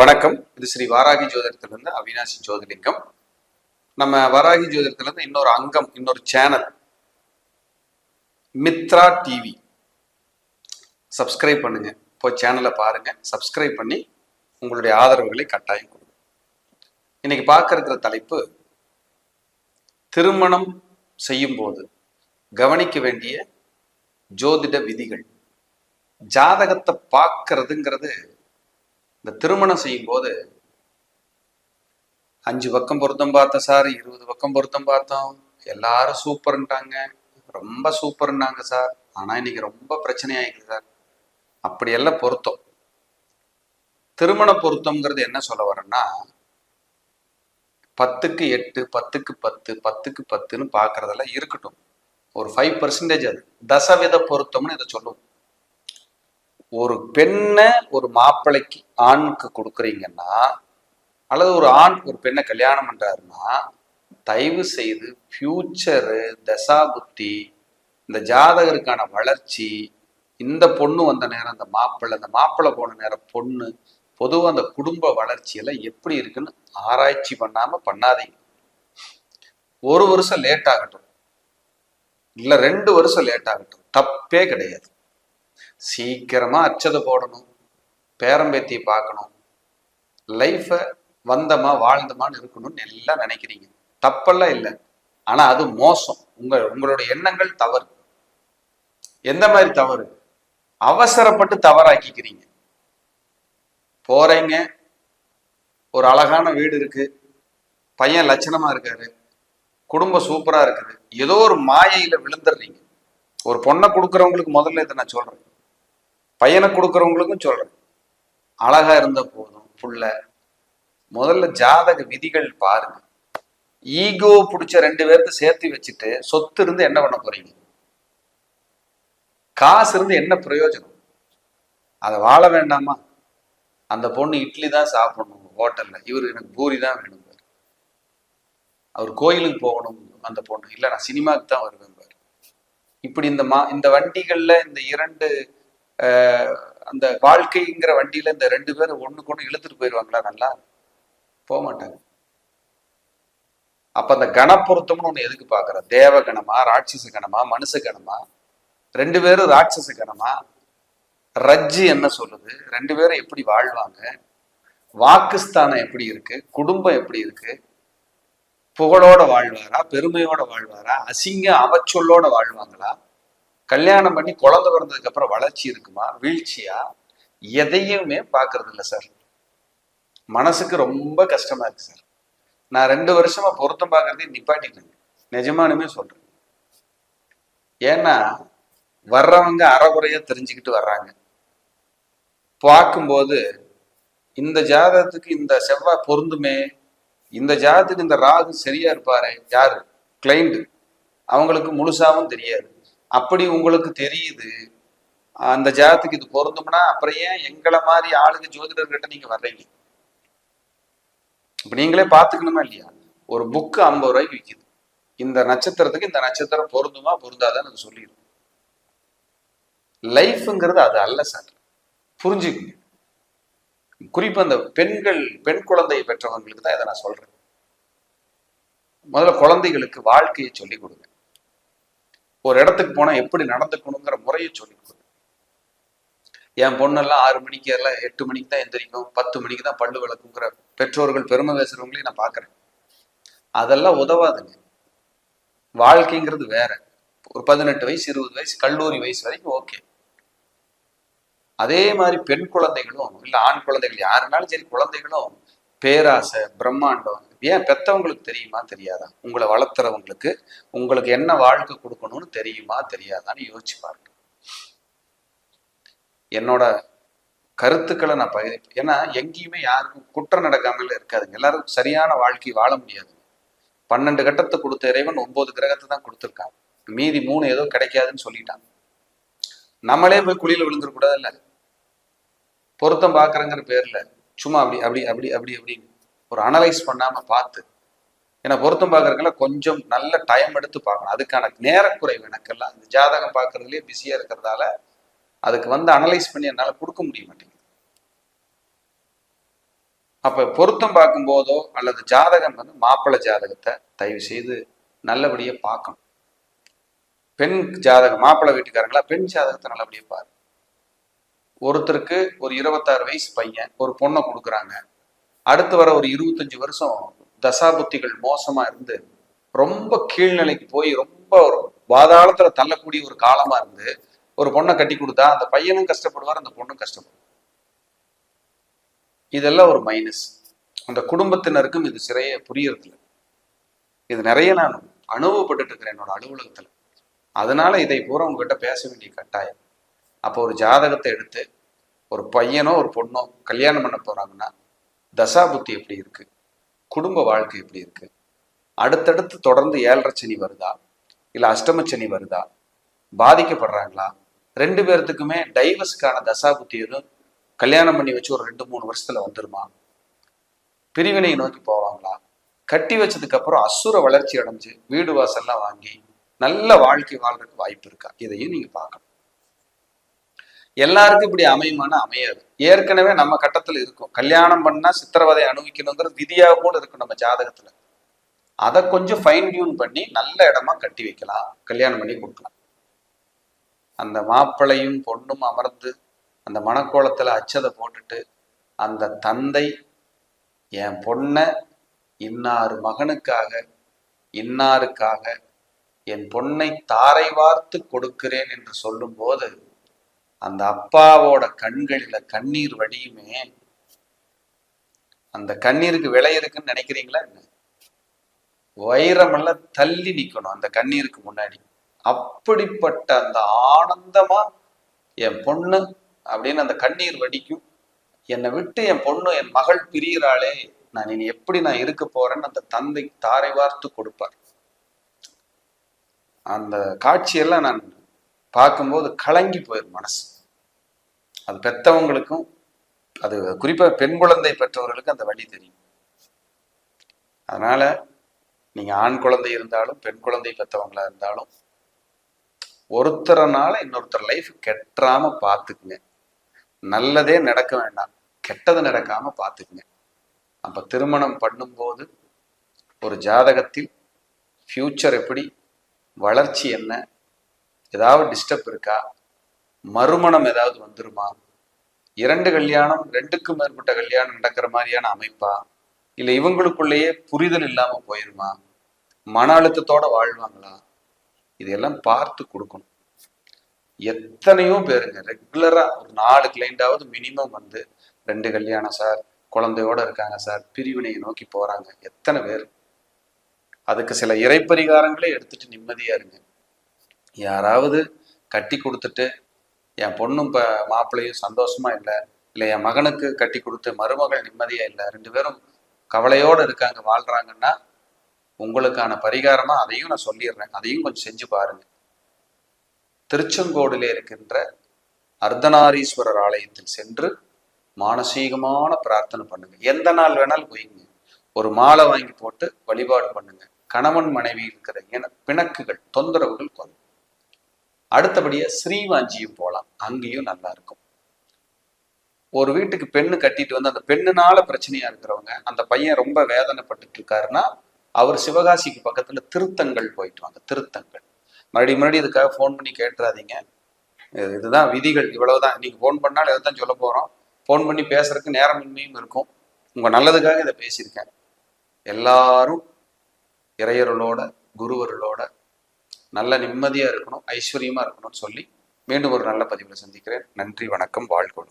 வணக்கம். இது ஸ்ரீ வாராகி ஜோதிடத்திலிருந்து அவினாசி ஜோதிலிங்கம். நம்ம வாராகி ஜோதிடத்திலிருந்து இன்னொரு அங்கம் இன்னொரு சேனல் மித்ரா டிவி சப்ஸ்கிரைப் பண்ணுங்க. போய் சேனலை பாருங்க. சப்ஸ்கிரைப் பண்ணி உங்களுடைய ஆதரவுகளை கட்டாயம் கொடுங்க. இன்னைக்கு பார்க்க தலைப்பு திருமணம் செய்யும் போது கவனிக்க வேண்டிய ஜோதிட விதிகள். ஜாதகத்தை பார்க்கறதுங்கிறது இந்த திருமணம் செய்யும் போது அஞ்சு பக்கம் பொருத்தம் பார்த்தோம் சார் இருபது பக்கம் பொருத்தம் பார்த்தோம். எல்லாரும் சூப்பர்ன்ட்டாங்க ரொம்ப சூப்பர்னாங்க சார். ஆனா இன்னைக்கு ரொம்ப பிரச்சனை சார். அப்படியெல்லாம் பொருத்தம். திருமண பொருத்தம்ங்கிறது என்ன சொல்ல வரேன்னா பத்துக்கு எட்டு பத்துக்கு பத்து பத்துக்கு பத்துன்னு பார்க்கறதெல்லாம் இருக்கட்டும். ஒரு ஃபைவ் பர்சன்டேஜ் அது. தசவித பொருத்தம்னு இதை சொல்லுவோம். ஒரு பெண்ணை ஒரு மாப்பிள்ளைக்கு ஆணுக்கு கொடுக்குறீங்கன்னா அல்லது ஒரு ஆண் ஒரு பெண்ணை கல்யாணம் பண்ணுறாருன்னா தயவு செய்து ஃபியூச்சரு தசா புத்தி இந்த ஜாதகருக்கான வளர்ச்சி இந்த பொண்ணு வந்த நேரம் அந்த மாப்பிள்ளை அந்த மாப்பிள்ளை போன நேரம் பொண்ணு பொதுவாக அந்த குடும்ப வளர்ச்சியெல்லாம் எப்படி இருக்குன்னு ஆராய்ச்சி பண்ணாமல் பண்ணாதீங்க. ஒரு வருஷம் லேட் ஆகட்டும். இல்லை ரெண்டு வருஷம் லேட் ஆகட்டும். தப்பே கிடையாது. சீக்கிரமா அச்சதை போடணும். பேரம்பேத்தியை பார்க்கணும். லைஃப்பை வந்தமா வாழ்ந்தமான்னு இருக்கணும்னு எல்லாம் நினைக்கிறீங்க. தப்பெல்லாம் இல்லை. ஆனா அது மோசம். உங்கள் உங்களுடைய எண்ணங்கள் தவறு. எந்த மாதிரி தவறு? அவசரப்பட்டு தவறாக்கிக்கிறீங்க. போறீங்க. ஒரு அழகான வீடு இருக்கு. பையன் லட்சணமா இருக்காரு. குடும்பம் சூப்பரா இருக்குது. ஏதோ ஒரு மாயையில விழுந்துடுறீங்க. ஒரு பொண்ணை கொடுக்குறவங்களுக்கு முதல்ல இதை நான் சொல்றேன். பையனை கொடுக்குறவங்களுக்கும் சொல்றேன். அழகா இருந்த போதும் புள்ள. முதல்ல ஜாதக விதிகள் பாருங்க. ஈகோ பிடிச்ச ரெண்டு பேர்த்த சேர்த்து வச்சுட்டு சொத்து இருந்து என்ன பண்ண போறீங்க? காசு இருந்து என்ன பிரயோஜனம்? அதை வாழ வேண்டாமா? அந்த பொண்ணு இட்லி தான் சாப்பிடணும் ஹோட்டல்ல. இவர் எனக்கு பூரி தான் வேணும் அவர் கோயிலுக்கு போகணும் அந்த பொண்ணு. இல்லை நான் சினிமாவுக்கு தான் வருவேன் பாரு. இப்படி இந்த மா இந்த வண்டிகள்ல இந்த இரண்டு அந்த வாழ்க்கைங்கிற வண்டியில இந்த ரெண்டு பேரும் ஒண்ணுக்கு ஒண்ணு இழுத்துட்டு போயிடுவாங்களா நல்லா? போக மாட்டாங்க அப்ப அந்த கணப்பொருத்தம்னு ஒண்ணு எதுக்கு பாக்குற? தேவ கணமா ராட்சச கணமா மனுஷ கணமா? ரெண்டு பேரும் ராட்சச கணமா? ரஜ்ஜி என்ன சொல்லுது? ரெண்டு பேரும் எப்படி வாழ்வாங்க? வாக்குஸ்தானம் எப்படி இருக்கு? குடும்பம் எப்படி இருக்கு? புகழோட வாழ்வாரா? பெருமையோட வாழ்வாரா? அசிங்க அவச்சொல்லோட வாழ்வாங்களா? கல்யாணம் பண்ணி குழந்தை பிறந்ததுக்கு அப்புறம் வளர்ச்சி இருக்குமா? வீழ்ச்சியா? எதையுமே பார்க்கறது இல்லை சார் மனசுக்கு ரொம்ப கஷ்டமா இருக்கு சார் நான் ரெண்டு வருஷமா பொருத்தம் பார்க்கறதே நிப்பாட்டிட்டேங்க நிஜமானுமே சொல்றேன். ஏன்னா வர்றவங்க அறகுறையா தெரிஞ்சுக்கிட்டு வர்றாங்க. பார்க்கும்போது இந்த ஜாதகத்துக்கு இந்த செவ்வாய் பொருந்துமே? இந்த ஜாதத்துக்கு இந்த ராகு சரியா இருப்பாரு? யாரு? கிளைண்ட் அவங்களுக்கு முழுசாவும் தெரியாது. அப்படி உங்களுக்கு தெரியுது. அந்த ஜாதத்துக்கு இது பொருந்தும்னா அப்புறம் ஏன் எங்களை மாதிரி ஆளுங்க ஜோதிடர்கிட்ட நீங்க வர்றீங்க? இப்ப நீங்களே பாத்துக்கணுமா இல்லையா? ஒரு புக்கு ஐம்பது ரூபாய்க்கு விற்கிது இந்த நட்சத்திரத்துக்கு இந்த நட்சத்திரம் பொருந்துமா பொருந்தாதான் எனக்கு சொல்லிடும் லைஃப்ங்கிறது அது அல்ல சார் புரிஞ்சுக்குங்க. குறிப்பா அந்த பெண்கள் பெண் குழந்தையை பெற்றவங்களுக்கு தான் இதை நான் சொல்றேன். முதல்ல குழந்தைகளுக்கு வாழ்க்கையை சொல்லிக் கொடுங்க ஒரு இடத்துக்கு போனா எப்படி நடந்துக்கணுங்கிற முறையை சொல்லி கொடுங்க என் பொண்ணெல்லாம் ஆறு மணிக்கு எல்லாம் எட்டு மணிக்கு தான் எந்திரிக்கும் பத்து மணிக்கு தான் பல்லு விளக்குங்கிற பெற்றோர்கள் பெருமை பேசுறவங்களையும் நான் பார்க்கறேன். அதெல்லாம் உதவாதுங்க. வாழ்க்கைங்கிறது வேற. ஒரு பதினெட்டு வயசு இருபது வயசு கல்லூரி வயசு வரைக்கும் ஓகே. அதே மாதிரி பெண் குழந்தைகளும் இல்ல ஆண் குழந்தைகள் யாருனாலும் சரி குழந்தைகளும் பேராசை பிரம்மாண்டம். ஏன் பெத்தவங்களுக்கு தெரியுமா தெரியாதா? உங்களை வளர்த்துறவங்களுக்கு உங்களுக்கு என்ன வாழ்க்கை கொடுக்கணும்னு தெரியுமா தெரியாதான்னு யோசிச்சு பாருங்க. என்னோட கருத்துக்களை நான் பகிர் ஏன்னா எங்கேயுமே யாருக்கும் குற்றம் நடக்காமல் இருக்காதுங்க. எல்லாரும் சரியான வாழ்க்கை வாழ முடியாது. பன்னெண்டு கட்டத்தை கொடுத்த இறைவன் ஒன்பது கிரகத்தை தான் கொடுத்துருக்காங்க மீதி மூணு ஏதோ கிடைக்காதுன்னு சொல்லிட்டாங்க நம்மளே போய் குழியில விழுந்துடக்கூடாது இல்ல பொருத்தம் பார்க்கறங்கிற பேர்ல. சும்மா அப்படி அப்படி அப்படி அப்படி அப்படி ஒரு அனலைஸ் பண்ணாம பார்த்து. ஏன்னா பொருத்தம் பார்க்கறதுல கொஞ்சம் நல்ல டைம் எடுத்து பார்க்கணும். அதுக்கான நேரக்குறைவு எனக்கெல்லாம். இந்த ஜாதகம் பார்க்கறதுலயே பிஸியா இருக்கிறதால அதுக்கு வந்து அனலைஸ் பண்ணி என்னால் கொடுக்க முடிய மாட்டேங்குது. அப்ப பொருத்தம் பார்க்கும்போதோ அல்லது ஜாதகம் வந்து மாப்பிள்ளை ஜாதகத்தை தயவு செய்து நல்லபடியா பார்க்கணும். பெண் ஜாதகம் மாப்பிள்ளை வீட்டுக்காரங்களா பெண் ஜாதகத்தை நல்லபடியா பாரு ஒருத்தருக்கு ஒரு இருபத்தாறு வயசு பையன் ஒரு பொண்ணை கொடுக்குறாங்க. அடுத்து வர ஒரு இருபத்தஞ்சு வருஷம் தசாபுத்திகள் மோசமா இருந்து ரொம்ப கீழ்நிலைக்கு போய் ரொம்ப ஒரு பாதாளத்துல தள்ளக்கூடிய ஒரு காலமா இருந்து ஒரு பொண்ணை கட்டி கொடுத்தா அந்த பையனும் கஷ்டப்படுவார் அந்த பொண்ணும் கஷ்டப்படுவார். இதெல்லாம் ஒரு மைனஸ் அந்த குடும்பத்தினருக்கும் இது சிறைய புரியறதில்ல. இது நிறைய நான் அனுபவப்பட்டுட்டு இருக்கிறேன் என்னோட அலுவலகத்துல. அதனால இதை பூரா உங்ககிட்ட பேச வேண்டிய கட்டாயம். அப்போ ஒரு ஜாதகத்தை எடுத்து ஒரு பையனோ ஒரு பொண்ணோ கல்யாணம் பண்ண போறாங்கன்னா தசாபுத்தி எப்படி இருக்கு? குடும்ப வாழ்க்கை எப்படி இருக்கு? அடுத்தடுத்து தொடர்ந்து ஏழரை சனி வருதா? இல்லை அஷ்டம சனி வருதா? பாதிக்கப்படுறாங்களா? ரெண்டு பேர்த்துக்குமே டைவர்ஸுக்கான தசா புத்தி எதுவும் கல்யாணம் பண்ணி வச்சு ஒரு ரெண்டு மூணு வருஷத்துல வந்துருமா? பிரிவினை நோக்கி போவாங்களா கட்டி வச்சதுக்கு அப்புறம் அசுர வளர்ச்சி அடைஞ்சு வீடு வாசல்லாம் வாங்கி நல்ல வாழ்க்கை வாழ்றதுக்கு வாய்ப்பு இருக்கா? இதையும் நீங்க பார்க்கணும். எல்லாருக்கும் இப்படி அமையுமான அமையாது. ஏற்கனவே நம்ம கட்டத்துல இருக்கும். கல்யாணம் பண்ணா சித்திரவதை அனுபவிக்கணுங்கிற விதியாக கூட இருக்கும் நம்ம ஜாதகத்துல. அதை கொஞ்சம் ஃபைன் டியூன் பண்ணி நல்ல இடமா கட்டி வைக்கலாம். கல்யாணம் பண்ணி கொடுக்கலாம். அந்த மாப்பிள்ளையும் பொண்ணும் அமர்ந்து அந்த மணக்கோலத்துல அச்சதை போட்டுட்டு அந்த தந்தை என் பொண்ணை இன்னார் மகனுக்காக இன்னாருக்காக என் பொண்ணை தாரை வார்த்து கொடுக்கிறேன் என்று சொல்லும்போது அந்த அப்பாவோட கண்களில கண்ணீர் வடியுமே அந்த கண்ணீருக்கு விலை இருக்குன்னு நினைக்கிறீங்களா என்ன? வைரமெல்லாம் தள்ளி நிக்கணும் அந்த கண்ணீருக்கு முன்னாடி. அப்படிப்பட்ட அந்த ஆனந்தமா என் பொண்ணு அப்படின்னு அந்த கண்ணீர் வடிக்கும். என்னை விட்டு என் பொண்ணு என் மகள் பிரியிறாளே நான் இனி எப்படி நான் இருக்க போறேன்னு அந்த தந்தை தாரை வார்த்து கொடுப்பார். அந்த காட்சியெல்லாம் நான் பார்க்கும்போது கலங்கி போயிடும் மனசு. அது பெற்றவங்களுக்கும் அது குறிப்பாக பெண் குழந்தை பெற்றவர்களுக்கு அந்த வழி தெரியும். அதனால நீங்க ஆண் குழந்தை இருந்தாலும் பெண் குழந்தை பெற்றவங்களா இருந்தாலும் ஒருத்தரனால இன்னொருத்தர் லைஃப் கெட்டுறாம பார்த்துக்குங்க நல்லதே நடக்க வேண்டாம். கெட்டது நடக்காம பார்த்துக்குங்க அப்போ திருமணம் பண்ணும்போது ஒரு ஜாதகத்தில் ஃபியூச்சர் எப்படி வளர்ச்சி என்ன ஏதாவது டிஸ்டர்ப் இருக்கா மறுமணம் ஏதாவது வந்துருமா? இரண்டு கல்யாணம் ரெண்டுக்கும் மேற்பட்ட கல்யாணம் நடக்கிற மாதிரியான அமைப்பா? இல்லை இவங்களுக்குள்ளேயே புரிதல் இல்லாம போயிருமா? மன அழுத்தத்தோட வாழ்வாங்களா? இதெல்லாம் பார்த்து கொடுக்கணும். எத்தனையோ பேருங்க ரெகுலரா ஒரு நாலு கிளைண்டாவது மினிமம் வந்து ரெண்டு கல்யாணம் சார் குழந்தையோட இருக்காங்க சார் பிரிவினையை நோக்கி போறாங்க. எத்தனை பேர்? அதுக்கு சில இறைப்பரிகாரங்களே எடுத்துட்டு நிம்மதியா இருங்க. யாராவது கட்டி கொடுத்துட்டு என் பொண்ணும் இப்போ மாப்பிள்ளையும் சந்தோஷமா இல்லை. இல்லை என் மகனுக்கு கட்டி கொடுத்து மருமகள் நிம்மதியா இல்லை. ரெண்டு பேரும் கவலையோடு இருக்காங்க வாழ்றாங்கன்னா உங்களுக்கான பரிகாரமா அதையும் நான் சொல்லிடுறேன். அதையும் கொஞ்சம் செஞ்சு பாருங்க. திருச்செங்கோடிலே இருக்கின்ற அர்த்தநாரீஸ்வரர் ஆலயத்தில் சென்று மானசீகமான பிரார்த்தனை பண்ணுங்க. எந்த நாள் வேணாலும் போய்ங்க. ஒரு மாலை வாங்கி போட்டு வழிபாடு பண்ணுங்க. கணவன் மனைவி இருக்கிற என பிணக்குகள் தொந்தரவுகள் குறையும். அடுத்தபடியா ஸ்ரீவாஞ்சியும் போகலாம் அங்கேயும் நல்லா இருக்கும் ஒரு வீட்டுக்கு பெண்ணு கட்டிட்டு வந்து அந்த பெண்ணுனால பிரச்சனையா இருக்கிறவங்க அந்த பையன் ரொம்ப வேதனைப்பட்டுட்டு இருக்காருன்னா அவர் சிவகாசிக்கு பக்கத்துல திருத்தங்கள் போயிட்டு வாங்க திருத்தங்கள். மறுபடியும் மறுபடியும் இதுக்காக ஃபோன் பண்ணி கேட்டுறாதீங்க. இதுதான் விதிகள். இவ்வளவுதான். நீங்க ஃபோன் பண்ணாலும் இதை தான் சொல்ல போறோம். ஃபோன் பண்ணி பேசுறதுக்கு நேரமின்மையும் இருக்கும். உங்க நல்லதுக்காக இதை பேசியிருக்கேன். எல்லாரும் இறையர்களோட குருவர்களோட நல்ல நிம்மதியா இருக்கணும் ஐஸ்வர்யமா இருக்கணும்னு சொல்லி மீண்டும் ஒரு நல்ல பதிவில் சந்திக்கிறேன். நன்றி வணக்கம் வாழ்க்கணும்